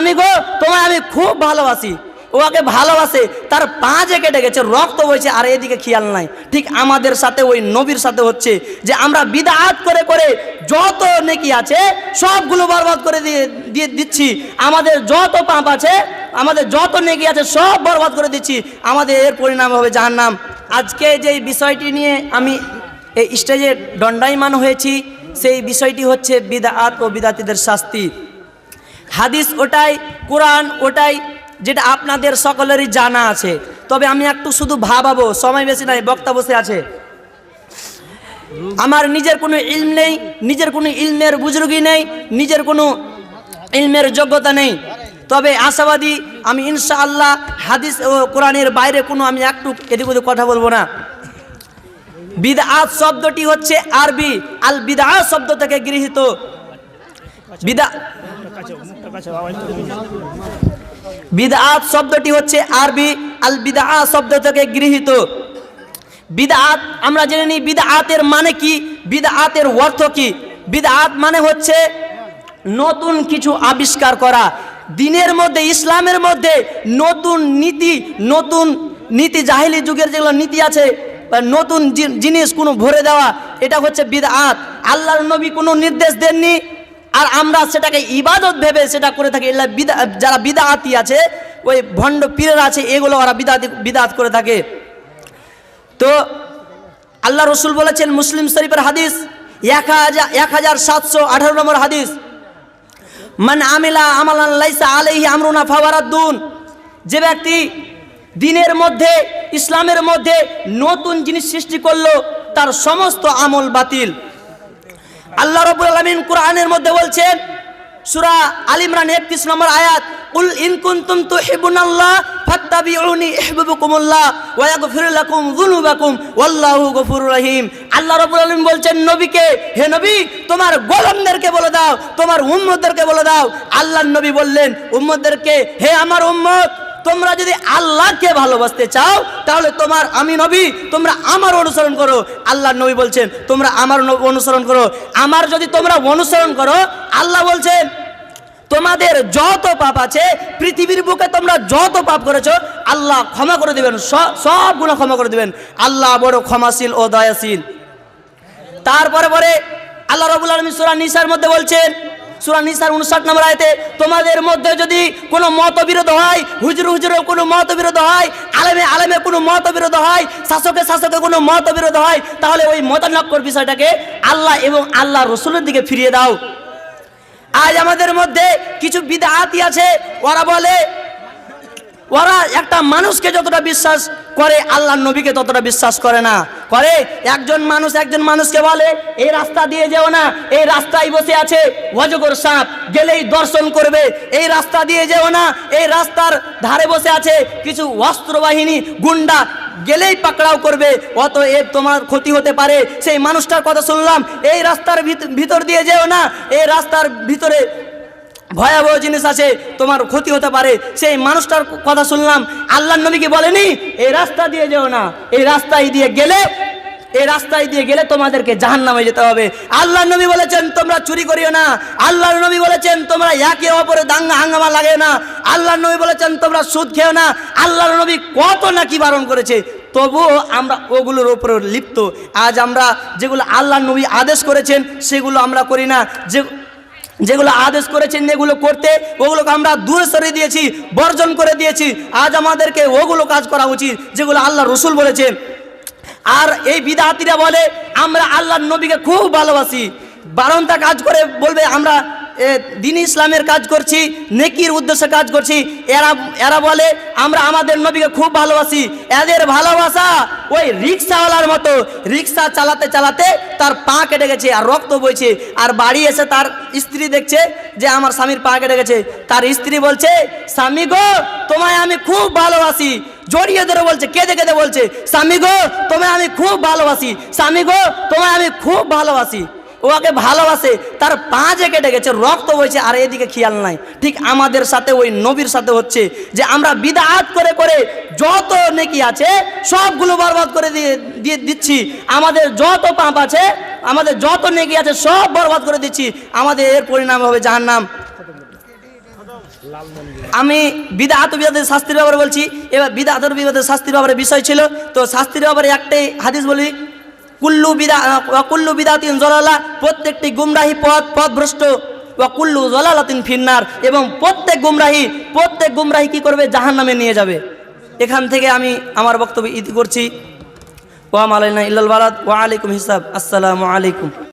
স্বামী গো, তোমায় আমি খুব ভালোবাসি। ওকে ভালোবাসে, তার পা যে কেটে গেছে, রক্ত বইছে, আর এদিকে খেয়াল নাই। ঠিক আমাদের সাথে, ওই নবীর সাথে হচ্ছে যে আমরা বিদাত করে করে যত নেকি আছে, সবগুলো বরবাদ করে দিয়ে দিয়ে দিচ্ছি। আমাদের যত পাপ আছে, আমাদের যত নেকি আছে, সব বরবাদ করে দিচ্ছি। আমাদের এর পরিণাম হবে জাহান্নাম। আজকে যে বিষয়টি নিয়ে আমি এই স্টেজে দণ্ডায়মান হয়েছি, সেই বিষয়টি হচ্ছে বিদাত ও বিদাতিদের শাস্তি। হাদিস ওটাই, কোরআন ওটাই, যেটা আপনাদের সকলেরই জানা আছে। তবে আমি একটু শুধু ভাবাবো, সময় বেশি নাই, বক্তা বসে আছে। আমার নিজের কোনো ইলম নেই, নিজের কোনো ইলমের বুজরুগি নেই, নিজের কোনো ইলমের যোগ্যতা নেই। তবে আশাবাদী আমি ইনশাআল্লাহ হাদিস ও কোরআনের বাইরে কোনো আমি একটু এদিক ওদিক কথা বলব না। বিদআত শব্দটি হচ্ছে আরবি, আল বিদআত শব্দ থেকে গৃহীত। বিদা বিদআত শব্দটি হচ্ছে আরবি আল বিদআত শব্দ থেকে গৃহীত। বিদআত, আমরা জেনে নিই বিদআতের মানে কি? বিদআতের অর্থ কি? বিদআত মানে হচ্ছে নতুন কিছু আবিষ্কার করা। দিনের মধ্যে, ইসলামের মধ্যে নতুন নীতি নতুন নীতি, জাহিলি যুগের যেগুলো নীতি আছে নতুন জিনিস কোনো ভরে দেওয়া, এটা হচ্ছে বিদআত। আল্লাহর নবী কোনো নির্দেশ দেননি আর আমরা সেটাকে ইবাদত ভেবে সেটা করে থাকি। বিদা যারা বিদাতি আছে, ওই ভণ্ড পীরের আছে, এগুলো ওরা বিদাতি বিদাত করে থাকে। তো আল্লাহ রসুল বলেছেন, মুসলিম শরীফের হাদিস, এক হাজার এক হাজার সাতশো আঠারো নম্বর হাদিস, মান আমিলা আমালান লাইসা আলাইহি আমরুনা ফাওয়ারাদ্দুন যে ব্যক্তি দিনের মধ্যে, ইসলামের মধ্যে নতুন জিনিস সৃষ্টি করল, তার সমস্ত আমল বাতিল। আল্লাহ রবুল আলমিন কোরআনের মধ্যে বলছেন, সুরা আল ইমরান একত্রিশ নম্বর আয়াত উল ইন কুনতুম তুহিবুনাল্লাহ ফাত্তাবিউনি ইহবিবুকুমুল্লাহ ওয়া ইয়াগফির লাকুম যুনুবাকুম ওয়াল্লাহু গফুরুর রহিম। আল্লাহ রাব্বুল আলামিন বলছেন, নবীকে, হে নবী, তোমার গোলামদেরকে বলে দাও, তোমার উম্মতদেরকে বলে দাও। আল্লাহর নবী বললেন, উম্মতদেরকে, হে আমার উম্মত তোমরা যদি আল্লাহকে ভালোবাসতে চাও, তাহলে তোমার আমি নবী, তোমরা আমার অনুসরণ করো। আল্লাহ নবী বলছেন, তোমরা আমার অনুসরণ করো। আমার যদি তোমরা অনুসরণ করো, আল্লাহ বলছেন, তোমাদের যত পাপ আছে, পৃথিবীর বুকে তোমরা যত পাপ করেছ, আল্লাহ ক্ষমা করে দিবেন সব গুণ ক্ষমা করে দিবেন। আল্লাহ বড় ক্ষমাশীল ও দয়াশীল। তারপরে পরে আল্লাহ রবুল আলমী সুরা নিসার মধ্যে বলছেন সুরা নিসার উনষাট নম্বর আয়তে, তোমাদের মধ্যে যদি কোনো মতবিরোধ হয়, হুজুর হুজুরে কোনো মতবিরোধ হয়, আলেমে আলেমে কোনো মতবিরোধ হয়, শাসকে শাসকে কোনো মতবিরোধ হয়, তাহলে ওই মতানক্কর বিষয়টাকে আল্লাহ এবং আল্লাহ রসুলের দিকে ফিরিয়ে দাও। আজ আমাদের মধ্যে কিছু বিদাহাতি আছে, ওরা বলে ওরা একটা মানুষকে যতটা বিশ্বাস করে, আল্লাহ নবীকে ততটা বিশ্বাস করে না। করে, একজন মানুষ একজন মানুষকে বলে, এই রাস্তা দিয়ে যেও না, এই রাস্তায় বসে আছে অজগর সাপ, গেলেই দর্শন করবে। এই রাস্তা দিয়ে যেও না, এই রাস্তার ধারে বসে আছে কিছু অস্ত্রবাহিনী গুন্ডা, গেলেই পাকড়াও করবে। অতএব তোমার ক্ষতি হতে পারে। সেই মানুষটার কথা শুনলাম, এই রাস্তার ভিত- ভিতর দিয়ে যেও না, এই রাস্তার ভিতরে ভয়াবহ জিনিস আছে, তোমার ক্ষতি হতে পারে। সেই মানুষটার কথা শুনলাম, আল্লাহ নবীকে বলেনি এই রাস্তা দিয়ে যেও না এই রাস্তায় দিয়ে গেলে এই রাস্তায় দিয়ে গেলে তোমাদেরকে জাহান নামে যেতে হবে। আল্লাহ নবী বলেছেন, তোমরা চুরি করিও না। আল্লাহ নবী বলেছেন, তোমরা একে অপরে দাঙ্গা হাঙ্গামা লাগে না। আল্লাহ নবী বলেছেন, তোমরা সুদ খেও না। আল্লাহ নবী কত নাকি বারণ করেছে, তবুও আমরা ওগুলোর উপরে লিপ্ত। আজ আমরা যেগুলো আল্লাহ নবী আদেশ করেছেন, সেগুলো আমরা করি না। যে যেগুলো আদেশ করেছেন এগুলো করতে, ওগুলোকে আমরা দূরে সরিয়ে দিয়েছি, বর্জন করে দিয়েছি। আজ আমাদেরকে ওগুলো কাজ করা উচিত, যেগুলো আল্লাহ রসুল বলেছে। আর এই বিদাহাতিরা বলে, আমরা আল্লাহর নবীকে খুব ভালোবাসি। বারণটা কাজ করে বলবে, আমরা দিন ইসলামের কাজ করছি, নেকির উদ্দেশ্যে কাজ করছি। এরা এরা বলে, আমরা আমাদের নবীকে খুব ভালোবাসি। এদের ভালোবাসা ওই রিক্সাওয়ালার মতো। রিক্সা চালাতে চালাতে তার পা কেটে গেছে আর রক্ত বইছে। আর বাড়ি এসে তার স্ত্রী দেখছে যে আমার স্বামীর পা কেটে গেছে। তার স্ত্রী বলছে, স্বামী গো, তোমায় আমি খুব ভালোবাসি। জড়িয়ে ধরে বলছে, কেঁদে কেঁদে বলছে, স্বামী গো, তোমায় আমি খুব ভালোবাসি। স্বামী গো, তোমায় আমি খুব ভালোবাসি। ওকে ভালোবাসে, তার পা যে কেটে গেছে, রক্ত বইছে, আর এদিকে খেয়াল নাই। ঠিক আমাদের সাথে, ওই নবীর সাথে হচ্ছে যে আমরা বিদাত করে করে যত নেকি আছে, সবগুলো বরবাদ করে দিয়ে দিয়ে দিচ্ছি। আমাদের যত পাপ আছে, আমাদের যত নেকি আছে, সব বরবাদ করে দিচ্ছি। আমাদের এর পরিণাম হবে জাহান্নাম। আমি বিদাত বিবাদের শাস্তির ব্যাপারে বলছি। এবার বিদাতের বিবাদের শাস্তির ব্যাপারে বিষয় ছিল। তো শাস্তির ব্যাপারে একটাই হাদিস বলি কুল্লু বিদা কুল্লু বিদাতিন জলালা, প্রত্যেকটি গুমরাহি পথ, পথভ্রষ্ট। ওয়া কুল্লু জলালাতিন ফিন্নার, এবং প্রত্যেক গুমরাহি প্রত্যেক গুমরাহি কি করবে? জাহান নামে নিয়ে যাবে। এখান থেকে আমি আমার বক্তব্য ইতি করছি। ওয়াম আলাইনা ইল্লাল বারাদ ওয়া আলাইকুম হিসাব। আসসালামু আলাইকুম।